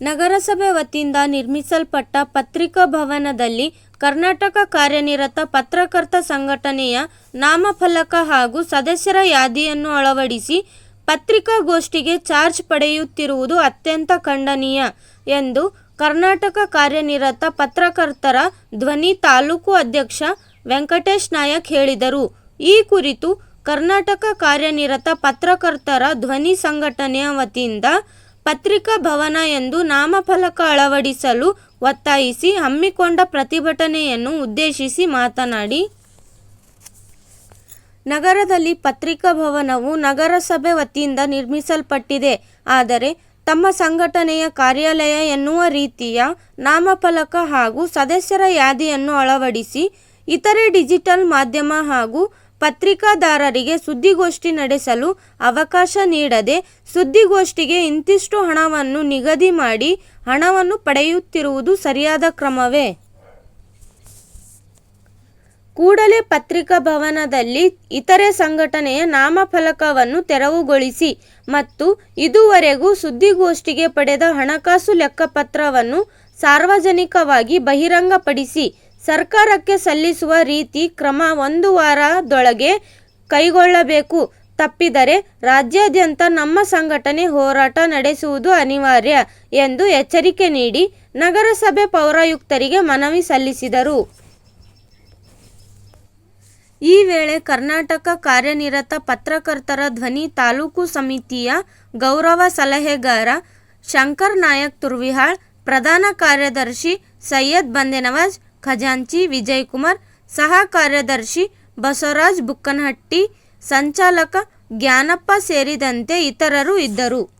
ನಗರಸಭೆ ವತಿಯಿಂದ ನಿರ್ಮಿಸಲ್ಪಟ್ಟ ಪತ್ರಿಕಾ ಭವನದಲ್ಲಿ ಕರ್ನಾಟಕ ಕಾರ್ಯನಿರತ ಪತ್ರಕರ್ತ ಸಂಘಟನೆಯ ನಾಮಫಲಕ ಹಾಗೂ ಸದಸ್ಯರ ಯಾದಿಯನ್ನು ಅಳವಡಿಸಿ ಪತ್ರಿಕಾಗೋಷ್ಠಿಗೆ ಚಾರ್ಜ್ ಪಡೆಯುತ್ತಿರುವುದು ಅತ್ಯಂತ ಖಂಡನೀಯ ಎಂದು ಕರ್ನಾಟಕ ಕಾರ್ಯನಿರತ ಪತ್ರಕರ್ತರ ಧ್ವನಿ ತಾಲೂಕು ಅಧ್ಯಕ್ಷ ವೆಂಕಟೇಶ್ ನಾಯಕ್ ಹೇಳಿದರು. ಈ ಕುರಿತು ಕರ್ನಾಟಕ ಕಾರ್ಯನಿರತ ಪತ್ರಕರ್ತರ ಧ್ವನಿ ಸಂಘಟನೆಯ ವತಿಯಿಂದ ಪತ್ರಿಕಾ ಭವನ ಎಂದು ನಾಮಫಲಕ ಅಳವಡಿಸಲು ಒತ್ತಾಯಿಸಿ ಹಮ್ಮಿಕೊಂಡ ಪ್ರತಿಭಟನೆಯನ್ನು ಉದ್ದೇಶಿಸಿ ಮಾತನಾಡಿ, ನಗರದಲ್ಲಿ ಪತ್ರಿಕಾ ಭವನವು ನಗರಸಭೆ ವತಿಯಿಂದ ನಿರ್ಮಿಸಲ್ಪಟ್ಟಿದೆ. ಆದರೆ ತಮ್ಮ ಸಂಘಟನೆಯ ಕಾರ್ಯಾಲಯ ಎನ್ನುವ ರೀತಿಯ ನಾಮಫಲಕ ಹಾಗೂ ಸದಸ್ಯರ ಯಾದಿಯನ್ನು ಅಳವಡಿಸಿ, ಇತರೆ ಡಿಜಿಟಲ್ ಮಾಧ್ಯಮ ಹಾಗೂ ಪತ್ರಿಕಾದಾರರಿಗೆ ಸುದ್ದಿಗೋಷ್ಠಿ ನಡೆಸಲು ಅವಕಾಶ ನೀಡದೆ ಸುದ್ದಿಗೋಷ್ಠಿಗೆ ಇಂತಿಷ್ಟು ಹಣವನ್ನು ನಿಗದಿ ಮಾಡಿ ಹಣವನ್ನು ಪಡೆಯುತ್ತಿರುವುದು ಸರಿಯಾದ ಕ್ರಮವೇ? ಕೂಡಲೇ ಪತ್ರಿಕಾ ಭವನದಲ್ಲಿ ಇತರೆ ಸಂಘಟನೆಯ ನಾಮಫಲಕವನ್ನು ತೆರವುಗೊಳಿಸಿ ಮತ್ತು ಇದುವರೆಗೂ ಸುದ್ದಿಗೋಷ್ಠಿಗೆ ಪಡೆದ ಹಣಕಾಸು ಲೆಕ್ಕಪತ್ರವನ್ನು ಸಾರ್ವಜನಿಕವಾಗಿ ಬಹಿರಂಗಪಡಿಸಿ ಸರ್ಕಾರಕ್ಕೆ ಸಲ್ಲಿಸುವ ರೀತಿ ಕ್ರಮ ಒಂದು ವಾರದೊಳಗೆ ಕೈಗೊಳ್ಳಬೇಕು. ತಪ್ಪಿದರೆ ರಾಜ್ಯಾದ್ಯಂತ ನಮ್ಮ ಸಂಘಟನೆ ಹೋರಾಟ ನಡೆಸುವುದು ಅನಿವಾರ್ಯ ಎಂದು ಎಚ್ಚರಿಕೆ ನೀಡಿ ನಗರಸಭೆ ಪೌರಾಯುಕ್ತರಿಗೆ ಮನವಿ ಸಲ್ಲಿಸಿದರು. ಈ ವೇಳೆ ಕರ್ನಾಟಕ ಕಾರ್ಯನಿರತ ಪತ್ರಕರ್ತರ ಧ್ವನಿ ತಾಲೂಕು ಸಮಿತಿಯ ಗೌರವ ಸಲಹೆಗಾರ ಶಂಕರ್ ನಾಯಕ್ ತುರ್ವಿಹಾಳ್, ಪ್ರಧಾನ ಕಾರ್ಯದರ್ಶಿ ಸೈಯದ್ ಬಂದೆನವಾಜ್ ಖಜಾಂಚಿ ವಿಜಯ್ ಕುಮಾರ್ ಸಹ ಕಾರ್ಯದರ್ಶಿ ಬಸವರಾಜ್ ಬುಕ್ಕನಹಟ್ಟಿ ಸಂಚಾಲಕ ಜ್ಞಾನಪ್ಪ ಸೇರಿದಂತೆ ಇತರರು ಇದ್ದರು.